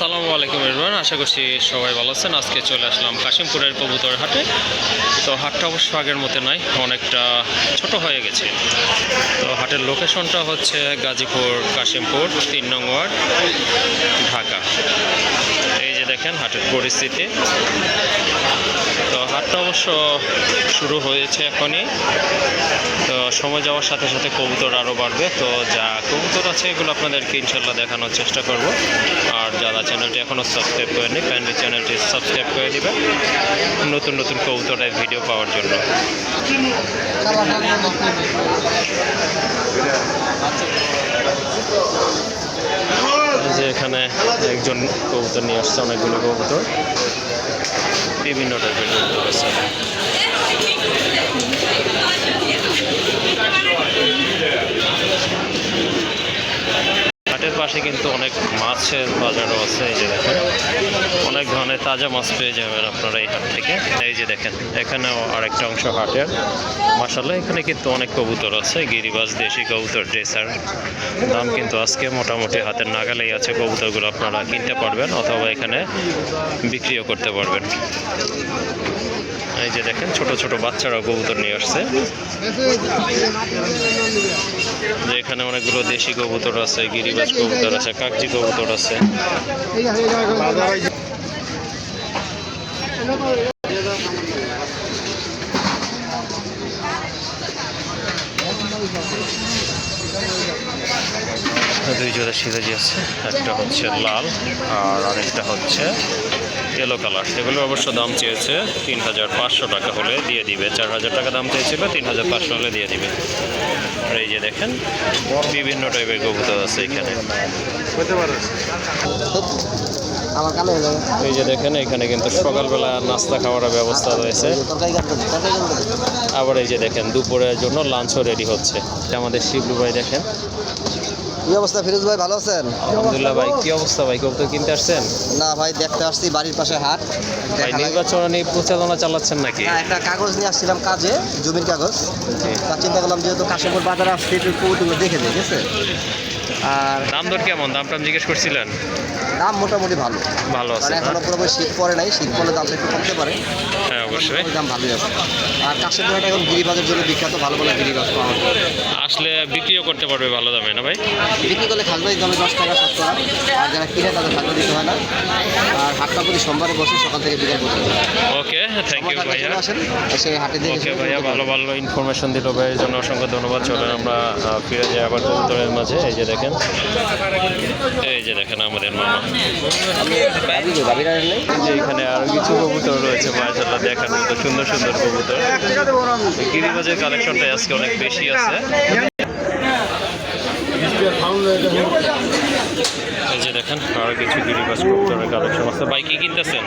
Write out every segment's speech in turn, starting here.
আসসালামু আলাইকুম ইরমান আশা করছি সবাই ভালো আছেন। আজকে চলে আসলাম কাশিমপুরের কবুতর হাটে। তো হাটটা অবশ্য আগের মতো নাই, অনেকটা ছোট হয়ে গেছে। তো হাটের লোকেশনটা হচ্ছে গাজীপুর, কাশিমপুর, তিন নং ওয়ার্ড, ঢাকা। দেখেন হাটের পরিস্থিতি। তো হাটটা অবশ্য শুরু হয়েছে এখনই। তো সময় যাওয়ার সাথে সাথে কবুতর আরও বাড়বে। তো যা কবুতর আছে এগুলো আপনাদেরকে ইনশাল্লাহ দেখানোর চেষ্টা করব। আর যারা চ্যানেলটি এখনও সাবস্ক্রাইব করেনি কাইন্ডলি চ্যানেলটি সাবস্ক্রাইব করে দিবেন। নতুন নতুন কবুতরের ভিডিও পাওয়ার জন্য। এই যে এখানে একজন কবুতর নিয়ে আসছে অনেকগুলো কবুতর। বিভিন্ন টাইপের কবুতর আছে। পাশে কিন্তু অনেক মাছের বাজারও আছে, এই যে দেখেন। অনেক ধরনের তাজা মাছ পেয়ে যাবেন আপনারা এই হাট থেকে। এই যে দেখেন, এখানেও আরেকটা অংশ হাটের। মাসাল্লাহ এখানে কিন্তু অনেক কবুতর আছে, গিরিবাজ দেশি কবুতর, ড্রেসার। দাম কিন্তু আজকে মোটামুটি হাতের নাগালেই আছে, কবুতরগুলো আপনারা কিনতে পারবেন অথবা এখানে বিক্রিও করতে পারবেন। এই যে দেখেন, ছোট ছোট বাচ্চারা কবুতর নিয়ে আসছে। যে এখানে অনেকগুলো দেশি কবুতর আছে গিরিবাস কবুতর আছে, কাকজি কবুতর আছে। দুই জোড়া সিরাজি আছে একটা হচ্ছে লাল আর আরেকটা হচ্ছে ইয়েলো কালার এগুলো অবশ্য দাম চেয়েছে তিন হাজার পাঁচশো টাকা হলে দিয়ে দিবে। চার হাজার টাকা দাম চেয়েছিল তিন হাজার পাঁচশো হলে দিয়ে দিবে। আর এই যে দেখেন বিভিন্ন টাইপের কবুতর আছে এখানে। এই যে দেখেন এখানে কিন্তু সকালবেলা নাস্তা খাওয়ার ব্যবস্থা রয়েছে। আবার এই যে দেখেন দুপুরের জন্য লাঞ্চও রেডি হচ্ছে। এটা আমাদের শিবলু ভাই দেখেন। কি অবস্থা ফিরোজ ভাই ভালো আছেন? আলহামদুলিল্লাহ ভাই কি অবস্থা ভাই? কবুতর কিনতে আসছেন? না ভাই দেখতে আসছি বাড়ির পাশে হাট। ভাই। নির্বাচনী প্রচারণা চালাচ্ছেন নাকি? না একটা কাগজ নিয়ে আসছিলাম কাজে জমির কাগজ। তা চিন্তা করলাম যেহেতু কাশিমপুর বাজারে আসছি একটু কবুতরগুলো দেখে দিই ঠিক আছে? আর দাম দর কেমন? দাম টাম জিজ্ঞেস করছিলেন? দাম মোটামুটি ভালো। ভালো আছে মানে? এখনও পুরোপুরি শীত পড়ে নাই শীত পড়লে দামটা একটু কমতে পারে। হ্যাঁ অবশ্যই। দাম ভালোই আছে। আর কাশিমপুরটা এখন গিরিবাজের জন্য বিখ্যাত ভালো ভালো গিরিবাজ পাওয়া যায়। আসলে বিক্রিও করতে পারবে ভালো দামে না ভাই? বিক্রি করলে খাজনাই দামে দশ টাকা সাত টাকা। আর যারা কিনে তাদের খাজনা দিতে হয় না। আর হাটটা প্রতি সোমবারে বসে সকাল থেকে বিকাল পর্যন্ত। ওকে থ্যাংক ইউ ভাইয়া। এসে হাটে দেখে ওকে ভাইয়া ভালো ভালো ইনফরমেশন দিল ভাইয়ের জন্য অসংখ্য ধন্যবাদ। চলেন আমরা ফিরে যাই আবার কবুতরের মাঝে। এই যে দেখেন। এই যে দেখেন আমাদের মামা। এখানে আরও কিছু কবুতর রয়েছে মাশাআল্লাহ দেখার মতো সুন্দর সুন্দর কবুতর। গিরিবাজের কালেকশনটা আজকে অনেক বেশি আছে। যে দেখেন, আরও কিছু গিরিবাজ কবুতরের কালেকশন আছে। ভাই কি কিনতেছেন?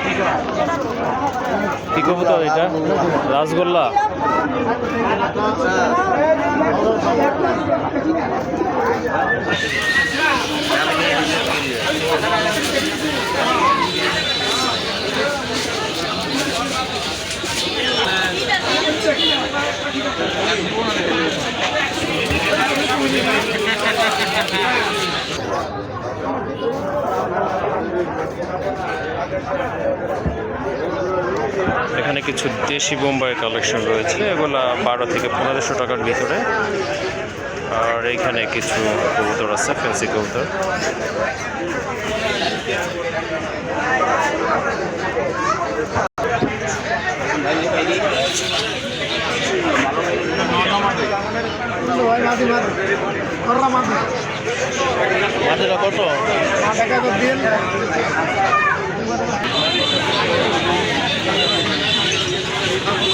কি কবুতর এটা? রাসগোল্লা? এখানে কিছু দেশি বোম্বাই কালেকশন রয়েছে। এগুলা বারো থেকে পনেরোশো টাকার ভিতরে। আর এইখানে কিছু কবুতর আছে ফ্যান্সি কবুতর। কত?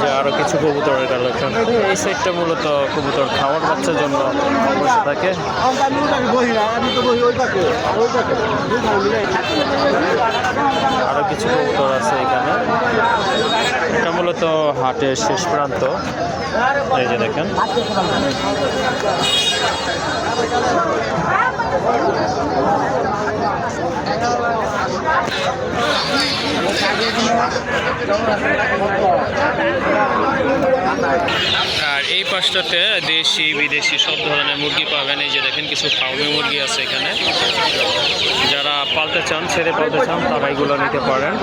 যে আরও কিছু কবুতরের কালেকশন এই সাইডটা মূলত কবুতর খাওয়ার বাচ্চার জন্য বসে থাকে। আরও কিছু কবুতর আছে এখানে। এটা মূলত হাটের শেষ প্রান্ত। এই যে দেখেন। আর এই পাশটাতে দেশি, বিদেশি সব ধরনের মুরগি পাবেন এই যে দেখেন কিছু ফার্মি মুরগি আছে এখানে। যারা পালতে চান, ছেড়ে পালতে চান, তারা এগুলো নিতে পারেন।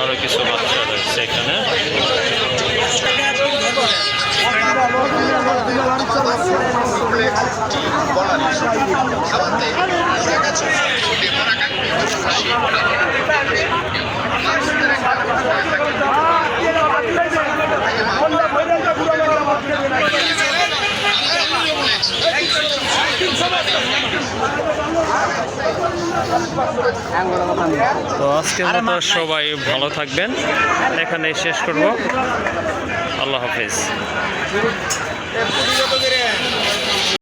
আরও কিছু বাচ্চা রয়েছে এখানে। তো আজকের মতো সবাই ভালো থাকবেন। এখানে শেষ করব। আল্লাহ হাফিজ।